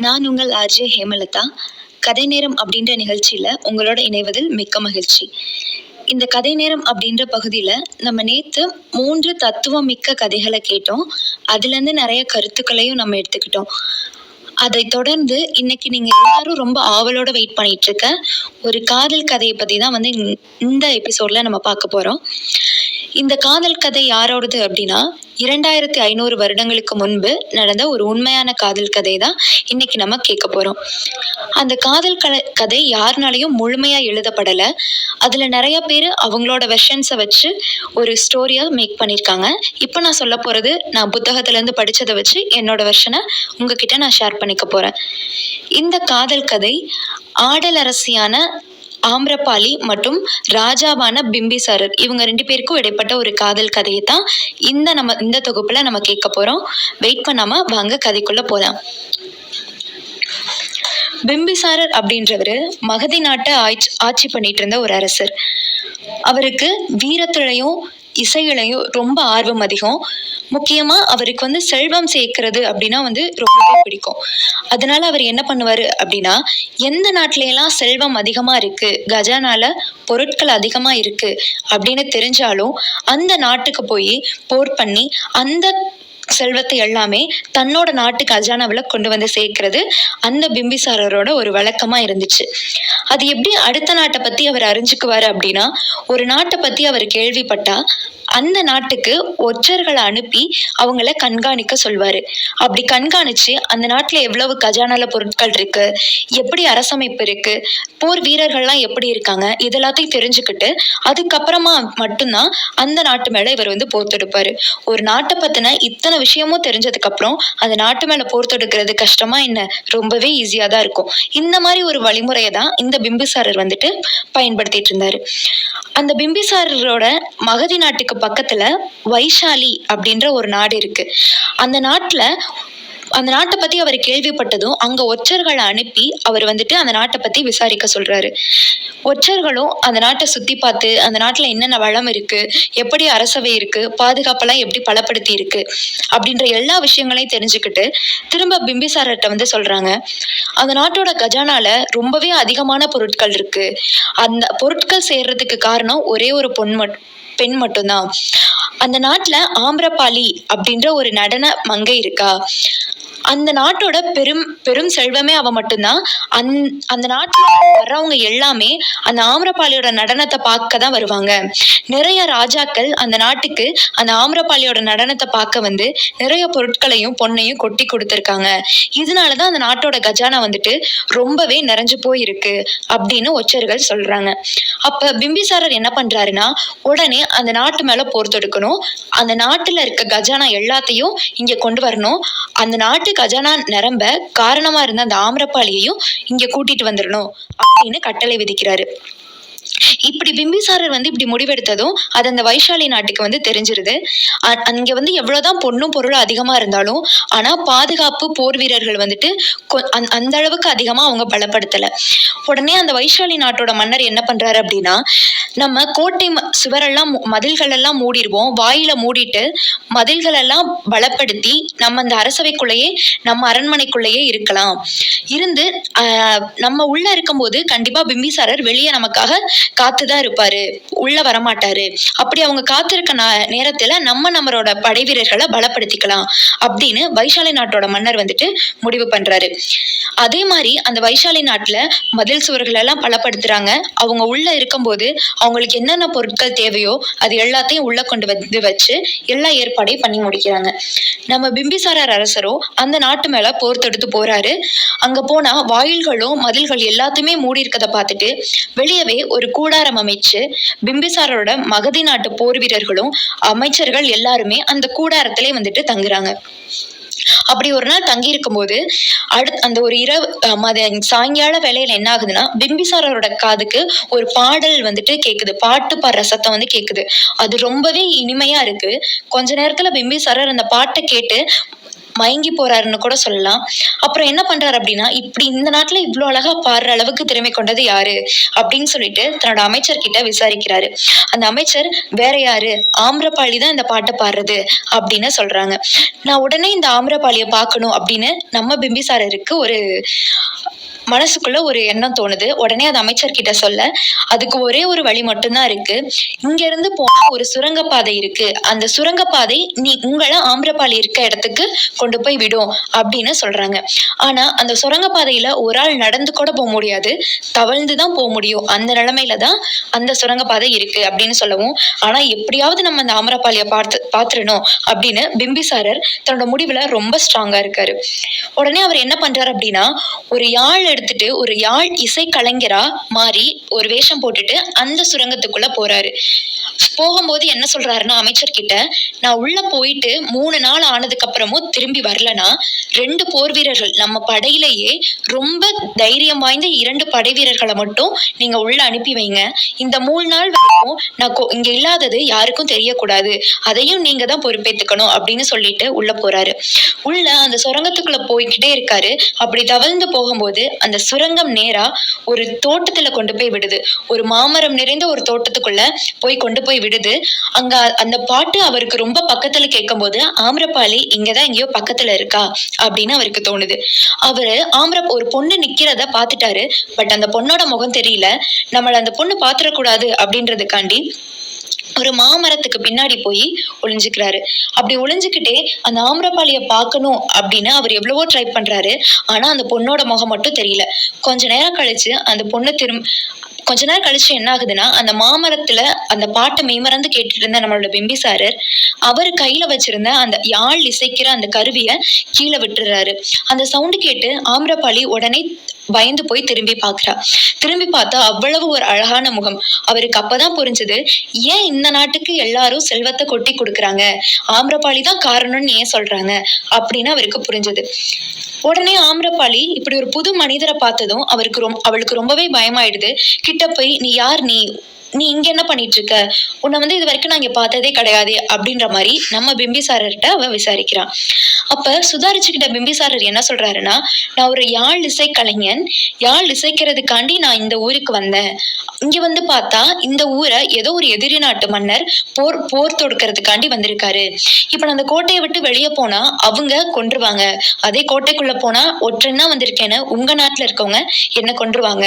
நான் உங்கள் ஆர்ஜே ஹேமலதா. கதை நேரம் அப்படின்ற நிகழ்ச்சியில் உங்களோட இணைவதில் மிக்க மகிழ்ச்சி. இந்த கதை நேரம் அப்படின்ற பகுதியில் நம்ம நேற்று மூன்று தத்துவம் மிக்க கதைகளை கேட்டோம். அதுலேருந்து நிறைய கருத்துக்களையும் நம்ம எடுத்துக்கிட்டோம். அதை தொடர்ந்து இன்னைக்கு நீங்கள் எல்லாரும் ரொம்ப ஆவலோட வெயிட் பண்ணிட்டு இருக்க ஒரு காதல் கதையை பற்றி தான் வந்து இந்த- எபிசோட்ல எபிசோடில் நம்ம பார்க்க போகிறோம் இந்த காதல் கதை யாரோடது அப்படின்னா இரண்டாயிரத்தி ஐநூறு வருடங்களுக்கு முன்பு நடந்த ஒரு உண்மையான காதல் கதை தான் இன்னைக்கு நம்ம கேட்க போகிறோம் அந்த காதல் க கதை யாருனாலையும் முழுமையாக எழுதப்படலை. அதில் நிறைய பேர் அவங்களோட வெர்ஷன்ஸை வச்சு ஒரு ஸ்டோரியாக மேக் பண்ணியிருக்காங்க. இப்போ நான் சொல்ல போகிறது நான் புத்தகத்துலேருந்து படித்ததை வச்சு என்னோட வெர்ஷனை உங்ககிட்ட நான் ஷேர் பண்ணிக்க போகிறேன் இந்த காதல் கதை ஆடலரசியான ஆம்ரபாலி மற்றும் ராஜாவான பிம்பிசாரர். இவங்க ரெண்டு பேருக்கும் இடைப்பட்ட ஒரு காதல் கதையை தான் இந்த நம்ம இந்த தொகுப்பில் நம்ம கேட்க போகிறோம் வெயிட் பண்ணாமல் வாங்க கதைக்குள்ளே போகலாம் பிம்பிசாரர் அப்படின்றவர் மகதி நாட்டை ஆட்சி ஆட்சி பண்ணிட்டு இருந்த ஒரு அரசர். அவருக்கு வீரத்துலையும் இசைகளையும் ரொம்ப ஆர்வம் அதிகம். முக்கியமாக அவருக்கு வந்து செல்வம் சேர்க்கறது அப்படின்னா வந்து ரொம்பவே பிடிக்கும். அதனால அவர் என்ன பண்ணுவார் அப்படின்னா எந்த நாட்டிலையெல்லாம் செல்வம் அதிகமாக இருக்குது கஜானால பொருட்கள் அதிகமாக இருக்குது அப்படின்னு தெரிஞ்சாலும் அந்த நாட்டுக்கு போய் போர் பண்ணி அந்த செல்வத்தை எல்லாமே தன்னோட நாட்டு கஜானாவில் கொண்டு வந்து சேர்க்கறது அந்த பிம்பிசாரரோட ஒரு வழக்கமாக இருந்துச்சு. அது எப்படி அடுத்த நாட்டை பற்றி அவர் அறிஞ்சுக்குவார் அப்படின்னா ஒரு நாட்டை பற்றி அவர் கேள்விப்பட்டா அந்த நாட்டுக்கு ஒற்றர்களை அனுப்பி அவங்கள கண்காணிக்க சொல்வார். அப்படி கண்காணிச்சு அந்த நாட்டில் எவ்வளவு கஜானால பொருட்கள் இருக்கு எப்படி அரசமைப்பு இருக்கு போர் வீரர்கள்லாம் எப்படி இருக்காங்க இதெல்லாத்தையும் தெரிஞ்சுக்கிட்டு அதுக்கப்புறமா மட்டும்தான் அந்த நாட்டு மேலே இவர் வந்து போர் தொடுப்பார். ஒரு நாட்டை பற்றின இத்தனை விஷயமும் தெரிஞ்சதுக்கப்புறம் அந்த நாட்டு மேலே போர் தொடுக்கிறது கஷ்டமா என்ன? ரொம்பவே ஈஸியாக தான் இருக்கும். இந்த மாதிரி ஒரு வழிமுறையை தான் இந்த பிம்பிசாரர் வந்துட்டு பயன்படுத்திட்டு இருந்தார். அந்த பிம்பிசாரரோட மகதி நாட்டுக்கு பக்கத்தில் வைஷாலி அப்படின்ற ஒரு நாடு இருக்கு. அந்த நாட்டில் அந்த நாட்டை பற்றி அவர் கேள்விப்பட்டதும் அங்கே ஒற்றர்களை அனுப்பி அவர் வந்துட்டு அந்த நாட்டை பற்றி விசாரிக்க சொல்கிறாரு ஒற்றர்களும் அந்த நாட்டை சுற்றி பார்த்து அந்த நாட்டில் என்னென்ன வளம் இருக்குது எப்படி அரசவை இருக்குது பாதுகாப்பெல்லாம் எப்படி பலப்படுத்தி இருக்கு அப்படின்ற எல்லா விஷயங்களையும் தெரிஞ்சுக்கிட்டு திரும்ப பிம்பிசாரர்கிட்ட வந்து சொல்கிறாங்க அந்த நாட்டோட கஜானால ரொம்பவே அதிகமான பொருட்கள் இருக்கு. அந்த பொருட்கள் சேர்றதுக்கு காரணம் ஒரே ஒரு பொன் மட் பெண் மட்டும்தான். அந்த நாட்டில் ஆம்ரபாலி அப்படின்ற ஒரு நடன மங்கை இருக்கா? அந்த நாட்டோட பெரும் பெரும் செல்வமே அவ மட்டும்தான். அந் அந்த நாட்டில் வர்றவங்க எல்லாமே அந்த ஆம்ரபாலியோட நடனத்தை பார்க்க தான் வருவாங்க. நிறைய ராஜாக்கள் அந்த நாட்டுக்கு அந்த ஆம்ரபாலியோட நடனத்தை பார்க்க வந்து நிறைய பொருட்களையும் பொண்ணையும் கொட்டி கொடுத்துருக்காங்க. இதனால தான் அந்த நாட்டோட கஜானா வந்துட்டு ரொம்பவே நிறைஞ்சு போயிருக்கு அப்படின்னு ஒச்சர்கள் சொல்றாங்க. அப்ப பிம்பிசாரர் என்ன பண்றாருன்னா உடனே அந்த நாட்டு மேல போர் தொடுக்கணும். அந்த நாட்டுல இருக்க கஜானா எல்லாத்தையும் இங்க கொண்டு வரணும். அந்த நாட்டுக்கு கஜானா நிரம்ப காரணமா இருந்த அந்த ஆமிரப்பாளியையும் இங்க கூட்டிட்டு வந்துடணும் அப்படின்னு கட்டளை விதிக்கிறாரு. இப்படி பிம்பிசாரர் வந்து இப்படி முடிவெடுத்ததும் அது அந்த வைஷாலி நாட்டுக்கு வந்து தெரிஞ்சிருது. அ- வந்து எவ்வளோதான் பொண்ணும் பொருளும் அதிகமாக இருந்தாலும் ஆனால் பாதுகாப்பு போர் வீரர்கள் வந்துட்டு கொ- அந்த- அந்த அளவுக்கு அதிகமாக அவங்க பலப்படுத்தலை. உடனே அந்த வைஷாலி நாட்டோட மன்னர் என்ன பண்ணுறாரு அப்படின்னா நம்ம கோட்டை சுவரெல்லாம் மதில்கள் எல்லாம் மூடிடுவோம். வாயில மூடிட்டு மதில்கள் எல்லாம் பலப்படுத்தி நம்ம அந்த அரசவைக்குள்ளேயே நம்ம அரண்மனைக்குள்ளேயே இருக்கலாம். இருந்து நம்ம உள்ள இருக்கும்போது கண்டிப்பா பிம்பிசாரர் வெளியே நமக்காக காத்துதான் இருப்பாரு. உள்ள வரமாட்டாரு. அப்படி அவங்க காத்திருக்க நேரத்துல நம்ம நம்மளோட படை வீரர்களை பலப்படுத்திக்கலாம் அப்படின்னு வைஷாலி நாட்டோட மன்னர் வந்துட்டு முடிவு பண்றாரு. அதே மாதிரி அந்த வைஷாலி நாட்டுல மதில் சுவர்கள் எல்லாம் பலப்படுத்துறாங்க. அவங்க உள்ள இருக்கும்போது அவங்களுக்கு என்னென்ன பொருட்கள் தேவையோ அது எல்லாத்தையும் உள்ள கொண்டு வந்து வச்சு எல்லா ஏற்பாடையும் பண்ணி முடிக்கிறாங்க. நம்ம பிம்பிசாரர் அரசரோ அந்த நாட்டு மேல போர் தொடுத்து போறாரு. அங்க போனா வாயில்களும் மதில்கள் எல்லாத்தையுமே மூடி இருக்கதை பார்த்துட்டு வெளியவே ஒரு கூடாரம் அமைச்சு பிம்பிசாரரோட மகதி நாட்டு போர் வீரர்களும் அமைச்சர்கள் எல்லாருமே அந்த கூடாரத்திலே வந்துட்டு தங்குறாங்க. அப்படி ஒரு நாள் தங்கி இருக்கும்போது அடுத் அந்த ஒரு இரவு மத சாயங்கால வேலையில என்ன ஆகுதுன்னா பிம்பிசாரரோட காதுக்கு ஒரு பாடல் வந்துட்டு கேக்குது. பாட்டு பாடுற சத்தம் வந்து கேக்குது. அது ரொம்பவே இனிமையா இருக்கு. கொஞ்ச நேரத்துல பிம்பிசாரர் அந்த பாட்டை கேட்டு மயங்கி போறாருன்னு கூட சொல்லலாம். அப்புறம் என்ன பண்றாரு அப்படின்னா இப்படி இந்த நாட்டுல இவ்வளோ அழகா பாடுற அளவுக்கு திறமை கொண்டது யாரு? அப்படின்னு சொல்லிட்டு தன்னோட அமைச்சர் கிட்ட விசாரிக்கிறாரு. அந்த அமைச்சர் வேற யாரு? ஆம்ரபாளி தான் இந்த பாட்டை பாடுறது அப்படின்னு சொல்றாங்க. நான் உடனே இந்த ஆம்ரபாளியை பார்க்கணும் அப்படின்னு நம்ம பிம்பிசாரருக்கு ஒரு மனசுக்குள்ள ஒரு எண்ணம் தோணுது. உடனே அது அமைச்சர்கிட்ட சொல்ல. அதுக்கு ஒரே ஒரு வழி மட்டும்தான் இருக்கு. இங்க இருந்து போனா ஒரு சுரங்கப்பாதை இருக்கு. அந்த சுரங்கப்பாதை நீ உங்களை ஆம்ரபாளி இருக்க இடத்துக்கு கொண்டு போய் விடும் அப்படின்னு சொல்றாங்க. ஆனா அந்த சுரங்கப்பாதையில ஒரு ஆள் நடந்து கூட போக முடியாது. தவழ்ந்து தான் போக முடியும். அந்த நிலைமையில தான் அந்த சுரங்கப்பாதை இருக்கு அப்படின்னு சொல்லவும் ஆனா எப்படியாவது நம்ம அந்த ஆம்ரபாளியை பார்த்து பாத்துடணும் அப்படின்னு பிம்பிசாரர் தன்னோட முடிவுல ரொம்ப ஸ்ட்ராங்கா இருக்காரு. உடனே அவர் என்ன பண்றாரு அப்படின்னா ஒரு யாழ் எடுத்துட்டு ஒரு யாழ் இசை கலைஞரா மாறி ஒரு வேஷம் போட்டுட்டு அந்த சுரங்கத்துக்குள்ள போறாரு. போகும்போது என்ன சொல்றாருன்னா அமைச்சர் கிட்ட நான் உள்ள போயிட்டு மூணு நாள் ஆனதுக்கு அப்புறமும் திரும்பி வரலனா ரெண்டு போர் வீரர்கள் நம்ம படையிலேயே ரொம்ப தைரியம் வாய்ந்த இரண்டு படை வீரர்களை மட்டும் நீங்க உள்ள அனுப்பி வைங்க. இந்த மூணு நாள் வரைக்கும் நான் கொ- இங்க இல்லாதது யாருக்கும் தெரியக்கூடாது. அதையும் நீங்க தான் பொறுப்பேத்துக்கணும் அப்படின்னு சொல்லிட்டு உள்ள போறாரு. உள்ள அந்த சுரங்கத்துக்குள்ள போய்கிட்டே இருக்காரு. அப்படி தவழ்ந்து போகும்போது அந்த சுரங்கம் நேரா ஒரு தோட்டத்துல கொண்டு போய் விடுது. ஒரு மாமரம் நிறைந்த ஒரு தோட்டத்துக்குள்ள போய் கொண்டு போய் விடுது. அங்க அந்த பாட்டு அவருக்கு ரொம்ப பக்கத்துல கேட்கும்போது ஆம்ரபாளி இங்கதான் எங்கேயோ பக்கத்துல இருக்கா? அப்படின்னு அவருக்கு தோணுது. அவரு ஆம்ர ஒரு பொண்ணு நிக்கிறத பாத்துட்டாரு பட் அந்த பொண்ணோட முகம் தெரியல. நம்மள அந்த பொண்ணு பாத்துடக்கூடாது அப்படின்றதுக்காண்டி ஒரு மாமரத்துக்கு பின்னாடி போய் ஒளிஞ்சுக்கிறாரு. அப்படி ஒளிஞ்சுக்கிட்டே அந்த ஆம்ரபாளியை பார்க்கணும் அப்படின்னு அவர் எவ்வளவோ ட்ரை பண்றாரு. ஆனா அந்த பொண்ணோட முகம் மட்டும் தெரியல. கொஞ்ச நேரம் கழிச்சு அந்த பொண்ணு திரும் கொஞ்ச நேரம் கழிச்சு என்ன ஆகுதுன்னா அந்த மாமரத்துல அந்த பாட்டை மெய்மறந்து கேட்டுட்டு இருந்த நம்மளோட பிம்பிசாரர் அவர் கையில வச்சிருந்த அந்த யாழ் இசைக்கிற அந்த கருவியை கீழே விட்டுறாரு. அந்த சவுண்டு கேட்டு ஆம்ரபாளி உடனே பயந்து போய் திரும்பி பார்க்குறா. திரும்பி பார்த்தா அவ்வளவு ஒரு அழகான முகம். அவருக்கு அப்பதான் புரிஞ்சது ஏன் இந்த நாட்டுக்கு எல்லாரும் செல்வத்தை கொட்டி கொடுக்குறாங்க? ஆம்ரபாளி தான் காரணம்னு ஏன் சொல்றாங்க? அப்படின்னு அவருக்கு புரிஞ்சது. உடனே ஆம்ரபாளி இப்படி ஒரு புது மனிதரை பார்த்ததும் அவருக்கு ரொம் அவளுக்கு ரொம்பவே பயமாயிடுது. கிட்ட போய் நீ யார்? நீ நீ இங்க என்ன பண்ணிட்டு இருக்க உன்னை வந்து இது வரைக்கும் நான் இங்க பார்த்ததே கிடையாது அப்படின்ற மாதிரி நம்ம பிம்பிசாரர்கிட்ட அவ விசாரிக்கிறான் அப்ப சுதாரிச்சுக்கிட்ட பிம்பிசாரர் என்ன சொல்றாருன்னா நான் ஒரு யாழ் இசை கலைஞன் யாழ் இசைக்கிறதுக்காண்டி நான் இந்த ஊருக்கு வந்தேன். இங்க வந்து பார்த்தா இந்த ஊரை ஏதோ ஒரு எதிரி நாட்டு மன்னர் போர் போர் தொடுக்கிறதுக்காண்டி வந்திருக்காரு. இப்ப நான் அந்த கோட்டையை விட்டு வெளியே போனா அவங்க கொன்றுவாங்க. அதே கோட்டைக்குள்ள போனா ஒற்றன்னா வந்திருக்கேன்னு உங்க நாட்டுல இருக்கவங்க என்ன கொன்றுவாங்க?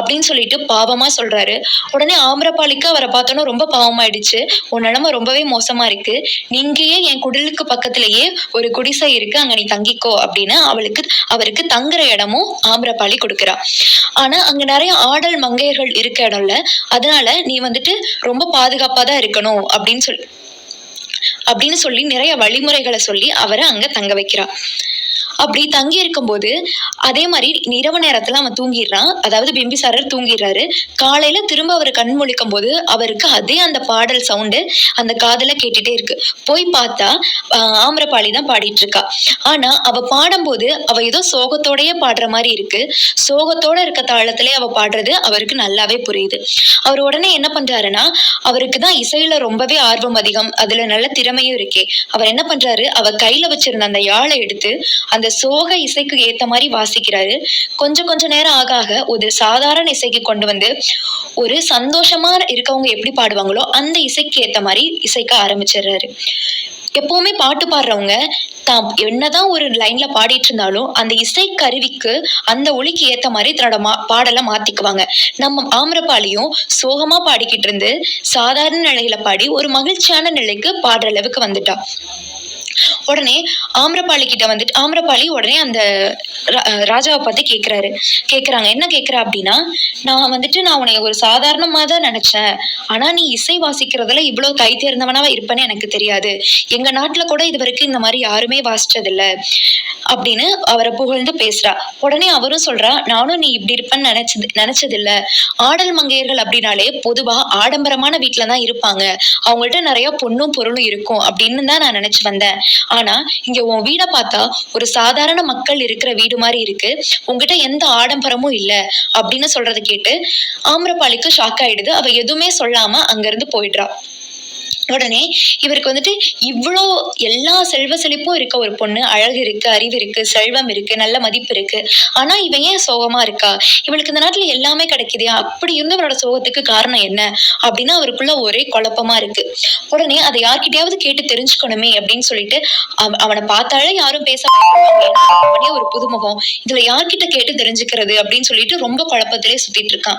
அப்படின்னு சொல்லிட்டு பாவமா சொல்றாரு. உடனே ஆம்பரப்பாளிக்கு அவரை பார்த்தோன்னா ரொம்ப பாவமாயிடுச்சு. உன் நிலைமை ரொம்பவே மோசமா இருக்கு. நீங்கயே என் குடிலுக்கு பக்கத்திலேயே ஒரு குடி பைசா இருக்கு அங்க நீ தங்கிக்கோ அப்படின்னு அவளுக்கு அவருக்கு தங்குற இடமும் ஆம்ரபாலி கொடுக்குறா. ஆனா அங்க நிறைய ஆடல் மங்கையர்கள் இருக்க இடம்ல அதனால நீ வந்துட்டு ரொம்ப பாதுகாப்பா தான் இருக்கணும் அப்படின்னு சொல்லி அப்படின்னு சொல்லி நிறைய வழிமுறைகளை சொல்லி அவரை அங்க தங்க வைக்கிறா. அப்படி தங்கி இருக்கும்போது அதே மாதிரி இரவு நேரத்துல அவன் தூங்கிடுறான். அதாவது பிம்பிசாரர் தூங்கிடுறாரு. காலையில திரும்ப அவர் கண் முழிக்கும் போது அவருக்கு அதே அந்த பாடல் சவுண்டு அந்த காதில் கேட்டுட்டே இருக்கு. போய் பார்த்தா ஆம்பரப்பாளி தான் பாடிட்டு இருக்கா ஆனா அவ பாடும்போது அவ ஏதோ சோகத்தோடயே பாடுற மாதிரி இருக்கு. சோகத்தோட இருக்க தாளத்திலே அவ பாடுறது அவருக்கு நல்லாவே புரியுது. அவர் உடனே என்ன பண்றாருன்னா அவருக்கு தான் இசையில ரொம்பவே ஆர்வம் அதிகம். அதுல நல்ல திறமையும் இருக்கே. அவர் என்ன பண்றாரு அவ கையில வச்சிருந்த அந்த யாழை எடுத்து அந்த சோக இசைக்கு ஏத்த மாதிரி வாசிக்கிறாரு. கொஞ்சம் கொஞ்ச நேரம் ஆக ஆக ஒரு சாதாரண இசைக்கு கொண்டு வந்து ஒரு சந்தோஷமா இருக்கவங்க எப்படி பாடுவாங்களோ அந்த இசைக்கு ஏத்த மாதிரி இசைக்க ஆரம்பிச்சிடுறாரு. எப்பவுமே பாட்டு பாடுறவங்க தான் என்னதான் ஒரு லைன்ல பாடிட்டு இருந்தாலும் அந்த இசை கருவிக்கு அந்த ஒளிக்கு ஏத்த மாதிரி தன்னோட மா பாடலை மாத்திக்குவாங்க. நம்ம ஆமிரபாளியும் சோகமா பாடிக்கிட்டு இருந்து சாதாரண நிலையில பாடி ஒரு மகிழ்ச்சியான நிலைக்கு பாடுற அளவுக்கு வந்துட்டா. உடனே ஆம்ரபாளி கிட்ட வந்துட்டு ஆம்ரபாளி உடனே அந்த ரா- ராஜாவை பார்த்து கேட்குறாரு கேட்குறாங்க என்ன கேட்குற அப்படின்னா நான் வந்துட்டு நான் உன்னை ஒரு சாதாரணமாக தான் நினச்சேன். ஆனால் நீ இசை வாசிக்கிறதுல இவ்வளோ கை தேர்ந்தவனாக இருப்பேன்னு எனக்கு தெரியாது. எங்கள் நாட்டில் கூட இது வரைக்கும் இந்த மாதிரி யாருமே வாசிச்சதில்ல. அப்படின்னு அவரை புகழ்ந்து பேசுறா. உடனே அவரும் சொல்றா நானும் நீ இப்படி இருப்பேன்னு நினைச்சது நினைச்சதில்ல. ஆடல் மங்கையர்கள் அப்படின்னாலே பொதுவா ஆடம்பரமான வீட்டில் தான் இருப்பாங்க. அவங்கள்ட்ட நிறைய பொண்ணும் பொருளும் இருக்கும். அப்படின்னு தான் நான் நினைச்சு வந்தேன். ஆனா இங்க உன் வீடை பார்த்தா ஒரு சாதாரண மக்கள் இருக்கிற வீடு மாதிரி இருக்கு. உங்ககிட்ட எந்த ஆடம்பரமும் இல்ல அப்படின்னு சொல்றதை கேட்டு ஆம்ரபாலிக்கு ஷாக் ஆயிடுது. அவ எதுவுமே சொல்லாம அங்கிருந்து போயிடுறா. உடனே இவருக்கு வந்துட்டு இவ்வளோ எல்லா செல்வ செழிப்பும் இருக்க ஒரு பொண்ணு அழகு இருக்கு அறிவு இருக்கு செல்வம் இருக்கு நல்ல மதிப்பு இருக்கு. ஆனா இவன் ஏன் சோகமா இருக்கா? இவளுக்கு இந்த நாட்டுல எல்லாமே கிடைக்குது அப்படி இருந்தவரோட சோகத்துக்கு காரணம் என்ன? அப்படின்னு அவருக்குள்ள ஒரே குழப்பமா இருக்கு. உடனே அதை யார்கிட்டயாவது கேட்டு தெரிஞ்சுக்கணுமே அப்படின்னு சொல்லிட்டு அவ- அவனை பார்த்தாலே யாரும் பேச அவனே ஒரு புதுமுகம். இதுல யார்கிட்ட கேட்டு தெரிஞ்சுக்கிறது அப்படின்னு சொல்லிட்டு ரொம்ப குழப்பத்திலே சுத்திட்டு இருக்கான்.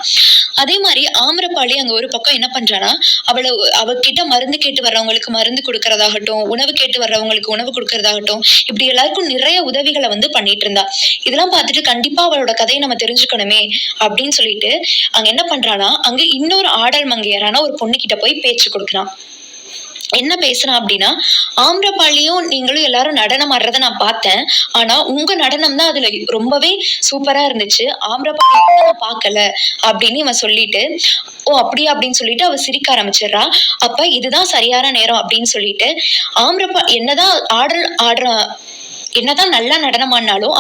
அதே மாதிரி ஆமிரபாளி அங்க ஒரு பக்கம் என்ன பண்றானா அவளை அவகிட்ட மருந்து கேட்டு வர்றவங்களுக்கு மருந்து கொடுக்கறதாகட்டும் உணவு கேட்டு வர்றவங்களுக்கு உணவு கொடுக்கறதாகட்டும் இப்படி எல்லாருக்கும் நிறைய உதவிகளை வந்து பண்ணிட்டு இருந்தா. இதெல்லாம் பார்த்துட்டு கண்டிப்பா அவளோட கதையை நம்ம தெரிஞ்சுக்கணுமே அப்படின்னு சொல்லிட்டு அங்க என்ன பண்றானா அங்க இன்னொரு ஆடல் மங்கையரான ஒரு பொண்ணு கிட்ட போய் பேச்சு கொடுக்குறான் என்ன பேசுறான் அப்படின்னா ஆம்ரபாளியும் நீங்களும் எல்லாரும் நடனம் ஆடுறத நான் பார்த்தேன். ஆனா உங்க நடனம் தான் அதுல ரொம்பவே சூப்பரா இருந்துச்சு. ஆம்ரபாளி நான் பார்க்கல அப்படின்னு இவன் சொல்லிட்டு ஓ அப்படியா அப்படின்னு சொல்லிட்டு அவ சிரிக்க ஆரம்பிச்சிடுறா. அப்ப இதுதான் சரியான நேரம் அப்படின்னு சொல்லிட்டு ஆம்ரபா என்னதான் ஆடல் ஆடுற என்னதான் நல்லா நடனம்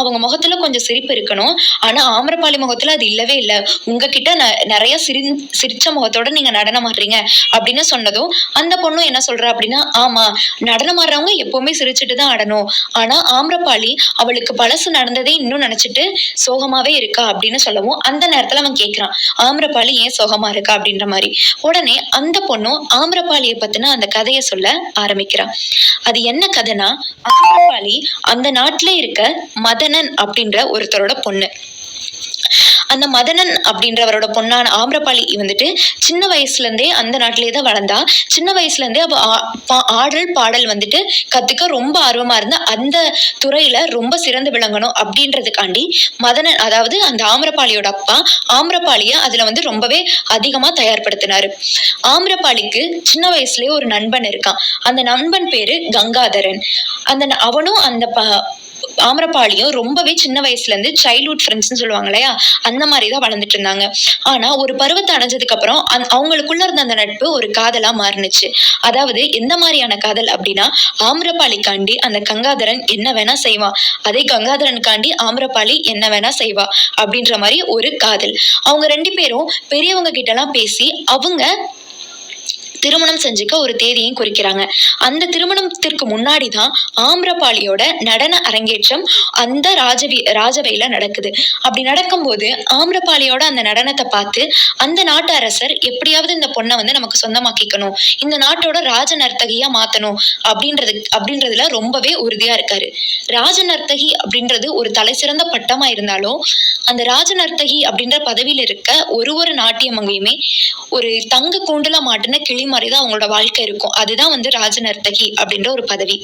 அவங்க முகத்துல கொஞ்சம் சிரிப்பு இருக்கணும். ஆனா ஆமரப்பாளி முகத்துல அது இல்லவே இல்லை. உங்ககிட்ட நிறைய சிரி சிரிச்ச முகத்தோட நீங்க நடனம் ஆடுறீங்க அப்படின்னு சொன்னதும் அந்த பொண்ணும் என்ன சொல்றா அப்படின்னா ஆமா நடனம் ஆடுறவங்க எப்பவுமே சிரிச்சுட்டு தான் ஆடணும். ஆனா ஆம்ரபாளி அவளுக்கு பழசு நடந்ததே இன்னும் நினைச்சிட்டு சோகமாவே இருக்கா? அப்படின்னு சொல்லவும் அந்த நேரத்துல அவன் கேக்குறான் ஆம்ரபாளி ஏன் சோகமா இருக்கா? அப்படின்ற மாதிரி. உடனே அந்த பொண்ணும் ஆம்ரபாளியை பத்தின அந்த கதையை சொல்ல ஆரம்பிக்கிறான் அது என்ன கதைனா ஆம்ரபாளி அந்த அந்த நாட்டிலே இருக்க மதனன் அப்படின்ற ஒருத்தரோட பொண்ணு. அந்த மதனன் அப்படின்றவரோட பொண்ணான ஆம்ரபாளி வந்துட்டு சின்ன வயசுல இருந்தே அந்த நாட்டிலே தான் வளர்ந்தா. சின்ன வயசுல இருந்தே அவ ஆ- பா- ஆடல் பாடல் வந்துட்டு கத்துக்க ரொம்ப ஆர்வமா இருந்தா. அந்த துறையில ரொம்ப சிறந்து விளங்கணும் அப்படின்றதுக்காண்டி மதனன் அதாவது அந்த ஆம்ரபாளியோட அப்பா ஆம்ரபாளிய அதுல வந்து ரொம்பவே அதிகமா தயார்படுத்தினாரு. ஆம்ரபாளிக்கு சின்ன வயசுலயே ஒரு நண்பன் இருக்கான். அந்த நண்பன் பேரு கங்காதரன். அந்த ந- அவனும் அந்த ப- ஆமரப்பாளியும் ரொம்பவே சின்ன வயசுல இருந்து சைல்ட்ஹுட் ஃப்ரெண்ட்ஸ்னு சொல்லுவாங்க இல்லையா? அந்த மாதிரி தான் வளர்ந்துட்டு இருந்தாங்க. ஆனா ஒரு பருவத்தை அடைஞ்சதுக்கப்புறம் அப்புறம் அவங்களுக்குள்ள இருந்த அந்த நட்பு ஒரு காதலா மாறுனுச்சு. அதாவது எந்த மாதிரியான காதல் அப்படின்னா ஆமரப்பாளிக்காண்டி அந்த கங்காதரன் என்ன வேணா செய்வான் அதே கங்காதரனுக்காண்டி ஆமரப்பாளி என்ன வேணா செய்வா அப்படின்ற மாதிரி ஒரு காதல். அவங்க ரெண்டு பேரும் பெரியவங்க கிட்ட எல்லாம் பேசி அவங்க திருமணம் செஞ்சுக்க ஒரு தேதியும் குறிக்கிறாங்க. அந்த திருமணத்திற்கு முன்னாடி தான் ஆம்ரபாளியோட நடன அரங்கேற்றம் அந்த ராஜவி ராஜவையில நடக்குது. அப்படி நடக்கும்போது ஆம்ரபாளியோட அந்த நடனத்தை பார்த்து அந்த நாட்டு அரசர் எப்படியாவது இந்த பொண்ணை வந்து நமக்கு சொந்தமாக்கிக்கணும். இந்த நாட்டோட ராஜ நர்த்தகியா மாத்தணும் அப்படின்றது அப்படின்றதுல ரொம்பவே உறுதியா இருக்காரு. ராஜ நர்த்தகி அப்படின்றது ஒரு தலை சிறந்த பட்டமா இருந்தாலும் அந்த ராஜ நர்த்தகி அப்படின்ற பதவியில இருக்க ஒரு ஒரு நாட்டியமங்கையுமே ஒரு தங்க கூண்டுல மாட்டின கிளி மாதிரி தான் அவங்களோட வாழ்க்கை இருக்கும். அதுதான் வந்து ராஜநர்த்தகி அப்படின்ற ஒரு பதவி.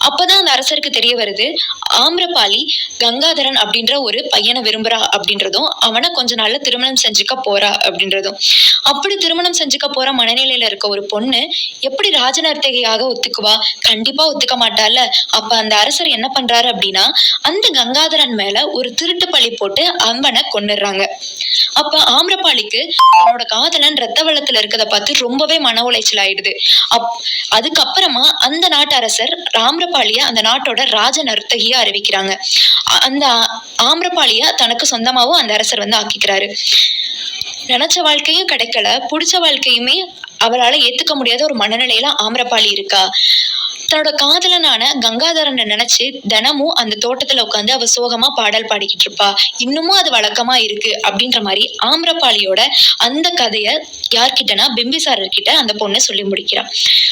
அப்பதான் அந்த அரசருக்கு தெரிய வருது ஆம்ரபாலி கங்காதரன் அப்படின்ற ஒரு பையனை விரும்புறா அப்படின்றதும் அவனை கொஞ்ச நாள்ல திருமணம் செஞ்சுக்க போறா அப்படின்றதும். அப்படி திருமணம் செஞ்சுக்க போற மனநிலையில இருக்க ஒரு பொண்ணு எப்படி ராஜநர்த்தகையாக ஒத்துக்குவா? கண்டிப்பா ஒத்துக்க மாட்டால அப்ப அந்த அரசர் என்ன பண்றாரு அப்படின்னா அந்த கங்காதரன் மேல ஒரு திருட்டு பழி போட்டு அவனை கொன்னுடுறாங்க. அப்ப ஆம்ரபாலிக்கு அவனோட காதலன் ரத்த வெள்ளத்துல இருக்கதை பார்த்து ரொம்பவே மன உளைச்சல் ஆயிடுது. அப் அதுக்கப்புறமா அந்த நாட்டு அரசர் ஆம்ரபாளிய அந்த நாட்டோட ராஜ நர்த்தகியா அறிவிக்கிறாங்க. அந்த ஆ- ஆம்ரபாளிய தனக்கு சொந்தமாவும் அந்த அரசர் வந்து ஆக்கிக்கிறாரு. நினைச்ச வாழ்க்கையும் கிடைக்கல. பிடிச்ச வாழ்க்கையுமே அவரால் ஏத்துக்க முடியாத ஒரு மனநிலையில ஆம்ரபாளி இருக்கா? தன்னோட காதலனான கங்காதரனை நினைச்சு தினமும் அந்த தோட்டத்துல உட்காந்து அவ சோகமா பாடல் பாடிக்கிட்டு இருப்பா. இன்னமும் அது வழக்கமா இருக்கு அப்படின்ற மாதிரி ஆம்ரபாளியோட அந்த கதைய யார்கிட்டனா பிம்பிசாரர் கிட்ட அந்த பொண்ணை சொல்லி முடிக்கிறான்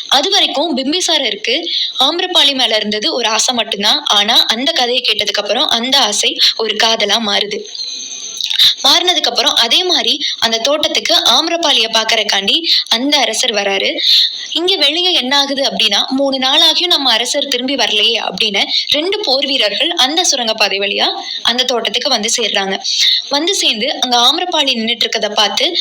அது வரைக்கும் பிம்பிசாரருக்கு ஆம்ரபாளி மேல இருந்தது ஒரு ஆசை மட்டும்தான். ஆனா அந்த கதையை கேட்டதுக்கு அப்புறம் அந்த ஆசை ஒரு காதலா மாறுது. மாறினதுக்கு அப்புறம் அதே மாதிரி அந்த தோட்டத்துக்கு ஆம்ரபாலிய பாக்குறக்காண்டி அந்த அரசர் வராரு. இங்க வெளியே என்ன ஆகுது அப்படின்னா மூணு நாளாகியும் நம்ம அரசர் திரும்பி வரலையே அப்படின்னு ரெண்டு போர் வீரர்கள் அந்த சுரங்கப்பாதை வழியா அந்த தோட்டத்துக்கு வந்து சேர்றாங்க. வந்து சேர்ந்து அங்க ஆம்ரபாளி நின்றுட்டு இருக்கதை பார்த்து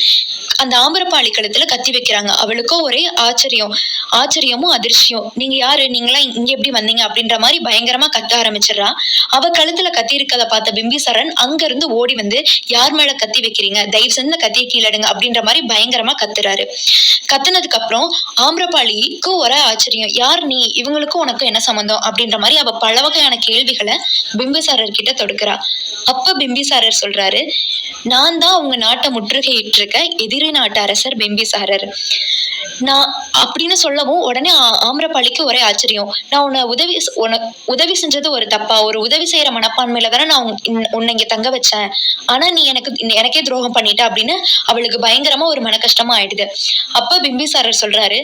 அந்த ஆம்பரப்பாளி கழுத்துல கத்தி வைக்கிறாங்க. அவளுக்கும் ஒரே ஆச்சரியம் ஆச்சரியமும் அதிர்ச்சியும். நீங்க யாரு? நீங்களாம் இங்க எப்படி வந்தீங்க? அப்படின்ற மாதிரி பயங்கரமா கத்த ஆரம்பிச்சிடுறா. அவ கழுத்துல கத்தி இருக்கதை பார்த்த பிம்பிசரன் அங்க இருந்து ஓடி வந்து யார் யார் மேல கத்தி வைக்கிறீங்க? தயவு செஞ்சு இந்த கத்தியை கீழடுங்க அப்படின்ற மாதிரி பயங்கரமா கத்துறாரு. கத்துனதுக்கு அப்புறம் ஆம்ரபாளிக்கு ஒரே ஆச்சரியம். யார் நீ? இவங்களுக்கும் உனக்கும் என்ன சம்மந்தம் அப்படின்ற மாதிரி அவ பல வகையான கேள்விகளை பிம்பிசாரர் கிட்ட தொடுக்கிறா. அப்ப பிம்பிசாரர் சொல்றாரு நான் தான் உங்க நாட்டை முற்றுகையிட்டு இருக்க எதிரி நாட்டு அரசர் பிம்பிசாரர். நான் அப்படின்னு சொல்லவும் உடனே ஆ- ஒரே ஆச்சரியம். நான் உன்னை உதவி உனக்கு உதவி செஞ்சது ஒரு தப்பா? ஒரு உதவி செய்யற மனப்பான்மையில தானே நான் உன்னை இங்க தங்க வச்சேன். ஆனா நீ எனக்கு எனக்கு எனக்கே துரோகம் பண்ணிட்ட அப்படின்னு அவளுக்கு பயங்கரமா ஒரு மன கஷ்டமா ஆயிடுது. அப்ப பிம்பிசாரர் சொல்றாரு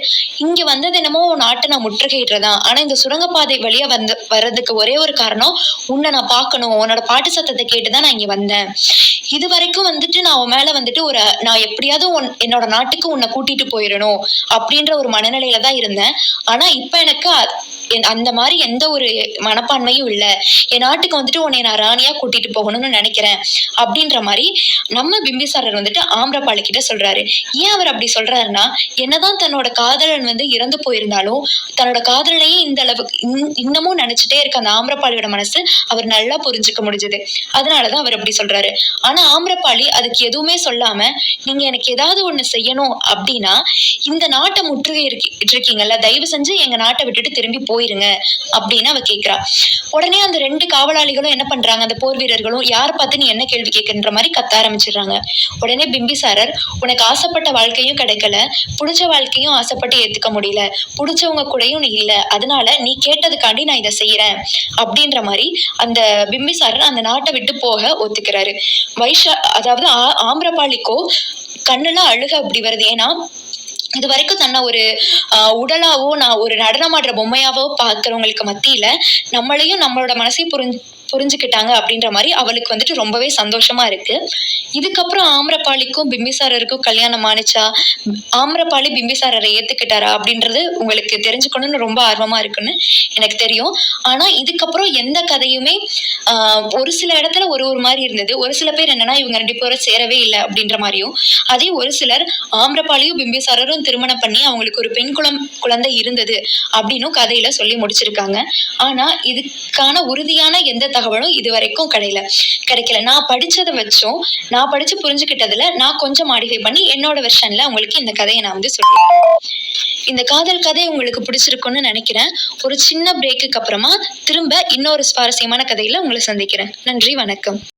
இங்க வந்தது என்னமோ உன் நாட்டை நான் முற்றுகையிடுறதா ஆனா இந்த சுரங்கப்பாதை வழியா வந்து வர்றதுக்கு ஒரே ஒரு காரணம் உன்னை நான் பார்க்கணும். உன்னோட பாட்டு சத்தத்தை கேட்டுதான் நான் இங்க வந்தேன். இது வரைக்கும் வந்துட்டு நான் உன் மேல வந்துட்டு ஒரு நான் எப்படியாவது உன் என்னோட நாட்டுக்கு உன்னை கூட்டிட்டு போயிடணும் அப்படின்ற ஒரு மனநிலையில தான் இருந்தேன். ஆனா இப்ப எனக்கு அந்த மாதிரி எந்த ஒரு மனப்பான்மையும் இல்லை. என் நாட்டுக்கு வந்துட்டு உன்னை நான் ராணியா கூட்டிட்டு போகணும்னு நினைக்கிறேன் அப்படின்ற மாதிரி நம்ம பிம்பிசாரர் வந்துட்டு ஆம்ரபாலி கிட்ட சொல்றாரு. ஏன் அவர் அப்படி சொல்றாருன்னா என்னதான் தன்னோட காதலன் வந்து இறந்து போயிருந்தாலும் தன்னோட காதலனையே இந்த அளவுக்கு இன்னமும் நினைச்சிட்டே இருக்க அந்த ஆம்ரபாலியோட மனசு அவர் நல்லா புரிஞ்சுக்க முடிஞ்சது. அதனாலதான் அவர் அப்படி சொல்றாரு. ஆனா ஆம்ரபாலி அதுக்கு எதுவுமே சொல்லாம நீங்க எனக்கு ஏதாவது ஒண்ணு செய்யணும் அப்படின்னா இந்த நாட்டை முற்றுகை இருக்கீங்கல்ல தயவு செஞ்சு எங்க நாட்டை விட்டுட்டு திரும்பி போயிருங்க அப்படின்னு அவ கேக்குறா. உடனே அந்த ரெண்டு காவலாளிகளும் என்ன பண்றாங்க? அந்த போர் வீரர்களும் யார் பார்த்து நீ என்ன கேள்வி கேட்கன்ற மாதிரி கத்த ஆரம்பிச்சிடுறாங்க. உடனே பிம்பிசாரர் உனக்கு ஆசைப்பட்ட வாழ்க்கையும் கிடைக்கல. பிடிச்ச வாழ்க்கையும் ஆசைப்பட்டு ஏத்துக்க முடியல. பிடிச்சவங்க கூடயும் நீ இல்ல. அதனால நீ கேட்டதுக்காண்டி நான் இதை செய்யறேன். அப்படின்ற மாதிரி அந்த பிம்பிசாரர் அந்த நாட்டை விட்டு போக ஒத்துக்கிறாரு. வைஷா அதாவது ஆ- ஆம்ரபாலிக்கோ கண்ணெல்லாம் அழுக அப்படி வருது. ஏன்னா இது வரைக்கும் தன்னை ஒரு உடலாவோ நான் ஒரு நடனமாடுற பொம்மையாவோ பார்க்குறவங்களுக்கு மத்தியில நம்மளையும் நம்மளோட மனசையும் புரிஞ்சு புரிஞ்சுக்கிட்டாங்க அப்படின்ற மாதிரி அவளுக்கு வந்துட்டு ரொம்பவே சந்தோஷமா இருக்கு. இதுக்கப்புறம் ஆம்ரபாளிக்கும் பிம்பிசாரருக்கும் கல்யாணம் ஆனிச்சா? ஆம்ரபாளி பிம்பிசாரரை ஏத்துக்கிட்டாரா அப்படின்றது உங்களுக்கு தெரிஞ்சுக்கணும்னு ரொம்ப ஆர்வமா இருக்குன்னு எனக்கு தெரியும். ஆனா இதுக்கப்புறம் எந்த கதையுமே ஒரு சில இடத்துல ஒரு ஒரு மாதிரி இருந்தது. ஒரு சில பேர் என்னன்னா இவங்க ரெண்டு பேரும் சேரவே இல்லை அப்படின்ற மாதிரியும். அதே ஒரு சிலர் ஆம்ரபாளியும் பிம்பிசாரரும் திருமணம் பண்ணி அவங்களுக்கு ஒரு பெண் குளம் குழந்தை இருந்தது அப்படின்னும் கதையில சொல்லி முடிச்சிருக்காங்க. ஆனா இதுக்கான உறுதியான எந்த தகவலும் இது வரைக்கும் கிடையல. கிடைக்கல. நான் படிச்சதை வச்சும் நான் படிச்சு புரிஞ்சுக்கிட்டதுல நான் கொஞ்சம் மாடிஃபை பண்ணி என்னோட வெர்ஷன்ல உங்களுக்கு இந்த கதையை நான் வந்து சொல்லிடுறேன் இந்த காதல் கதை உங்களுக்கு பிடிச்சிருக்கும்னு நினைக்கிறேன். ஒரு சின்ன பிரேக்குக்கு அப்புறமா திரும்ப இன்னொரு சுவாரஸ்யமான கதையில உங்களை சந்திக்கிறேன். நன்றி வணக்கம்.